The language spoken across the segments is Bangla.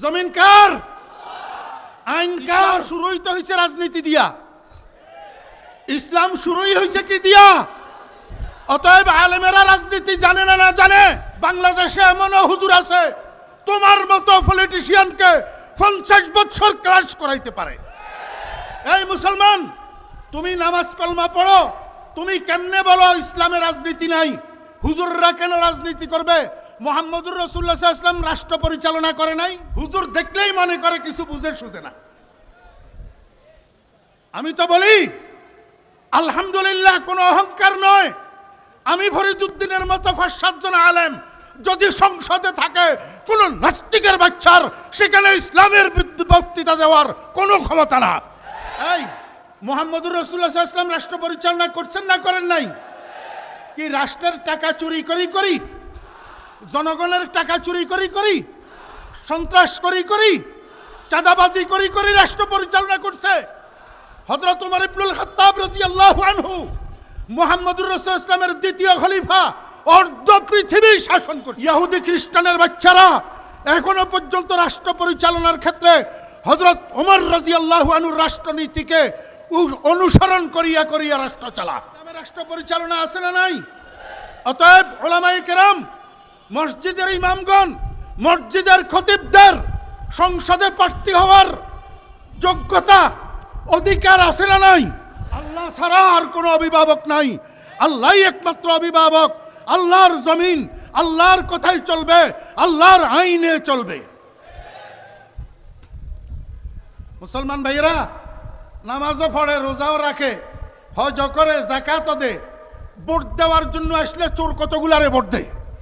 জমিন কার? আইন কার? শুরুই তো হয়েছে রাজনীতি দিয়া। ইসলাম শুরুই হয়েছে কি দিয়া? অতএব আলেমেরা রাজনীতি জানে না না জানে বাংলাদেশে এমনও হুজুর আছে তোমার মতো পলিটিশিয়ানকে পঞ্চাশ বছর ক্লাস করাইতে পারে। এই মুসলমান তুমি নামাজ কলমা পড়ো তুমি কেমনে বলো ইসলামে রাজনীতি নাই? হুজুররা কেন রাজনীতি করবে? মোহাম্মদুর রসুল্লাহ ইসলাম রাষ্ট্র পরিচালনা করে নাই। হুজুর দেখলেই মনে করে কিছু বুঝে সুঝে না। আমি তো বলি, আলহামদুলিল্লাহ কোনো অহংকার নয়। আমি ফরিদুদ্দিনের মতো পাঁচ সাতজন আলেম, যদি সংসদে থাকে, কোন নাস্তিকের বাচ্চার, সেখানে ইসলামের বক্তৃতা দেওয়ার কোনো ক্ষমতা না। এই, মোহাম্মদুর রসুল্লাহ ইসলাম রাষ্ট্র পরিচালনা করছেন না করেন নাই? কি রাষ্ট্রের টাকা চুরি করি করি? জনগণের টাকা চুরি করি করি সন্ত্রাস করি করি চাঁদাবাজি করি করি রাষ্ট্র পরিচালনা করছে। হযরত উমর ইবনুল খাত্তাব রাদিয়াল্লাহু আনহু মুহাম্মদুর রাসূল ইসলামের দ্বিতীয় খলিফা অর্ধ পৃথিবী শাসন করছে। ইহুদি খ্রিস্টানের বাচ্চারা এখনও পর্যন্ত রাষ্ট্র পরিচালনার ক্ষেত্রে হযরত ওমর রাদিয়াল্লাহু আনহুর রাষ্ট্রনীতিকে অনুসরণ করিয়া করিয়া রাষ্ট্র চালা রাষ্ট্র পরিচালনা আছে না নাই? অতএব ওলামাই কেরাম মসজিদের ইমামগণ, মসজিদের খতিবদের, সংসদে প্রার্থী হওয়ার যোগ্যতা, অধিকার আছে না নাই? আল্লাহ ছাড়া আর কোনো অভিভাবক নাই। আল্লাহই একমাত্র অভিভাবক। আল্লাহর জমিন, আল্লাহর কথাই চলবে, আল্লাহর আইনে চলবে। মুসলমান ভাইয়েরা, নামাজও পড়ে, রোজাও রাখে হজ করে, জাকাতও দে ভোট দেওয়ার জন্য আসলে চোর কতগুলারে ভোট দেয়?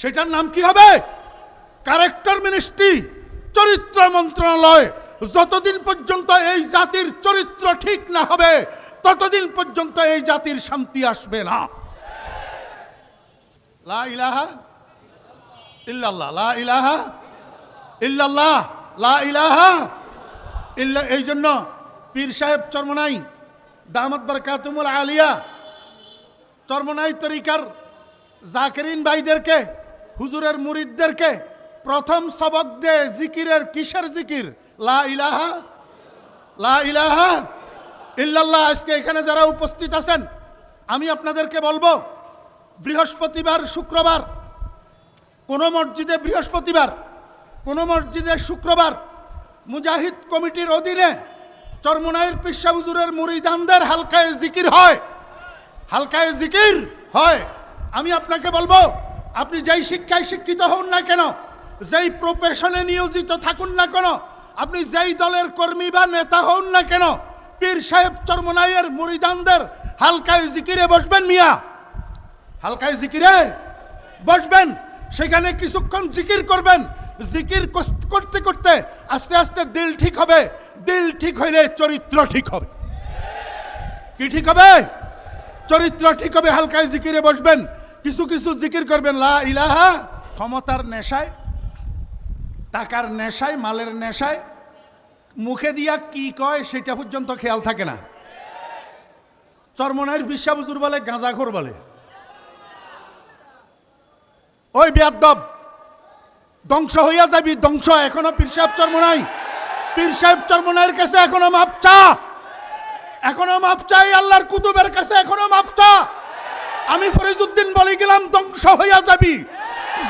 সেটার নাম কি হবে? কারেক্টর মিনিস্ট্রি চরিত্র মন্ত্রণালয়। যতদিন পর্যন্ত এই জাতির চরিত্র ঠিক না হবে, ততদিন পর্যন্ত এই জাতির শান্তি আসবে না। লা ইলাহা ইল্লাল্লাহ, লা ইলাহা লা ইলাহা এই জন্য পীর সাহেব চরমনাই, দামত বরকাতুমুল আলিয়া, চরমনাই তরিকার জাকেরিন ভাইদেরকে হুজুরের মুরিদদেরকে প্রথম সবক দে জিকিরের কিসের জিকির? লা ইলাহা লা ইলাহা ইল্লাল্লাহ। আজকে এখানে যারা উপস্থিত আছেন, আমি আপনাদেরকে বলব, বৃহস্পতিবার, শুক্রবার, কোনো মসজিদে বৃহস্পতিবার, কোনো মসজিদে শুক্রবার, মুজাহিদ কমিটির অধীনে চরমনাইয়ের পিসা হুজুরের মুরিদানদের হালকায় জিকির হয়। হালকায় জিকির হয়। আমি আপনাকে বলব আপনি যেই শিক্ষায় শিক্ষিত হন না কেন, যেই প্রফেশনে নিয়োজিত থাকুন না কেন, আপনি যেই দলের কর্মী বা নেতা হন না কেন, পীর সাহেব চরমনাইয়ের মুরিদানদের হালকায় জিকিরে বসবেন মিয়া। হালকায় জিকিরে বসবেন, সেখানে কিছুক্ষণ জিকির করবেন। জিকির করতে করতে আস্তে আস্তে দিল ঠিক হবে। দিল ঠিক হইলে চরিত্র ঠিক হবে। কি ঠিক হবে? চরিত্র ঠিক হবে, হালকায় জিকিরে বসবেন। কিছু কিছু জিকির করবেন, লা ইলাহা ক্ষমতার নেশায়, টাকার নেশায়, মালের নেশায়, মুখে দিয়া কি কয় সেটা পর্যন্ত খেয়াল থাকে না। চরমনাইয়ের বিশ্বাবুজুর বলে, গাঁজাখোর বলে। ওই বেয়াদব, ধ্বংস হইয়া যাবি, ধ্বংস। এখনও পীর সাহেব চরমনাই। পীর সাহেব চরমনাইয়ের কাছে এখনও মাপচা। এখনও মাপ চাই আল্লাহর কুতুবের কাছে এখনও মাপ চা আমি ফরিদুদ্দিন বলে গেলাম, ধ্বংস হইয়া যাবি।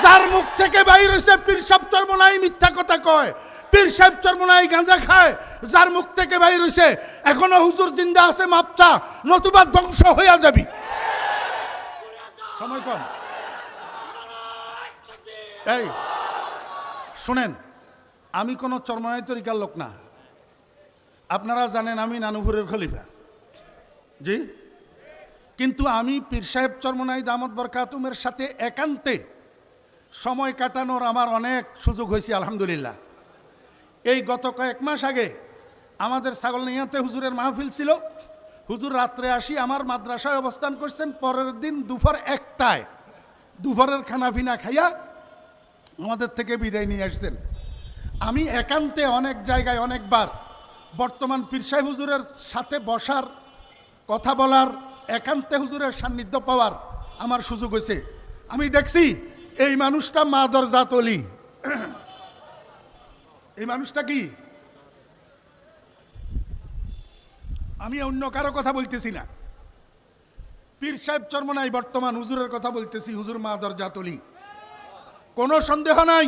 যার মুখ থেকে বাইর হইছে, পীর সাহেব চরমনাই মিথ্যা কথা কয়। পীর সাহেব চরমনাই গাঁজা খায়, যার মুখ থেকে বাইর হইছে, এখনও হুজুর জিন্দা আছে, মাপ চা, নতুবা ধ্বংস হইয়া যাবি। সময় কম। এই, শুনেন, আমি কোনো চরমায় তরিকার লোক না। আপনারা জানেন আমি নানুপুরের খলিফা। জি? কিন্তু আমি পীর সাহেব চরমনাই দামদ বরকাতুমের সাথে একান্তে সময় কাটানোর আমার অনেক সুযোগ হয়েছে, আলহামদুলিল্লাহ। এই গত কয়েক মাস আগে আমাদের ছাগল নিয়াতে হুজুরের মাহফিল ছিল। হুজুর রাত্রে আসি, আমার মাদ্রাসায় অবস্থান করছেন, পরের দিন দুপুর একটায়। দুপুরের খানাফিনা খাইয়া আমাদের থেকে বিদায় নিয়ে আসছেন। আমি একান্তে অনেক জায়গায় অনেকবার বর্তমান পীর সাহেব হুজুরের সাথে বসার, কথা বলার একান্তে হুজুরের সান্নিধ্য পাওয়ার আমার সুযোগ হয়েছে। আমি দেখছি এই মানুষটা মাদর জাতলি এই মানুষটা কি? আমি অন্য কারও কথা বলতেছি না। পীর সাহেব চর্মনাই বর্তমান হুজুরের কথা বলতেছি, হুজুর মাদর জাতলি কোনো সন্দেহ নাই?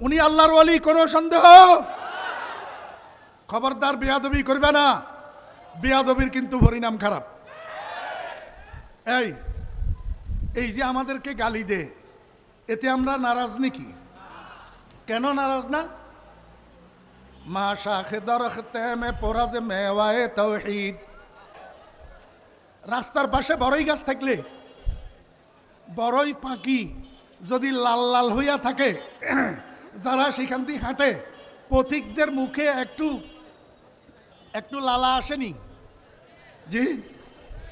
উনি আল্লাহর ওয়ালি কোনো সন্দেহ? খবরদার বেয়াদবি করবে না। বেয়াদবির কিন্তু পরিণাম খারাপ। এই এই যে আমাদেরকে গালি দে, এতে আমরা নারাজ নাকি? কেন নারাজ না? মা শাখে দরখতে মে পোরা যে রাস্তার পাশে বড়ই গাছ থাকলে, বড়ই পাখি যদি লাল লাল হইয়া থাকে, যারা সেখান দিয়ে হাঁটে, পথিকদের মুখে একটু একটু লালা আসেনি? জি?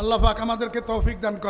আল্লাহ আমাদেরকে তৌফিক দান করে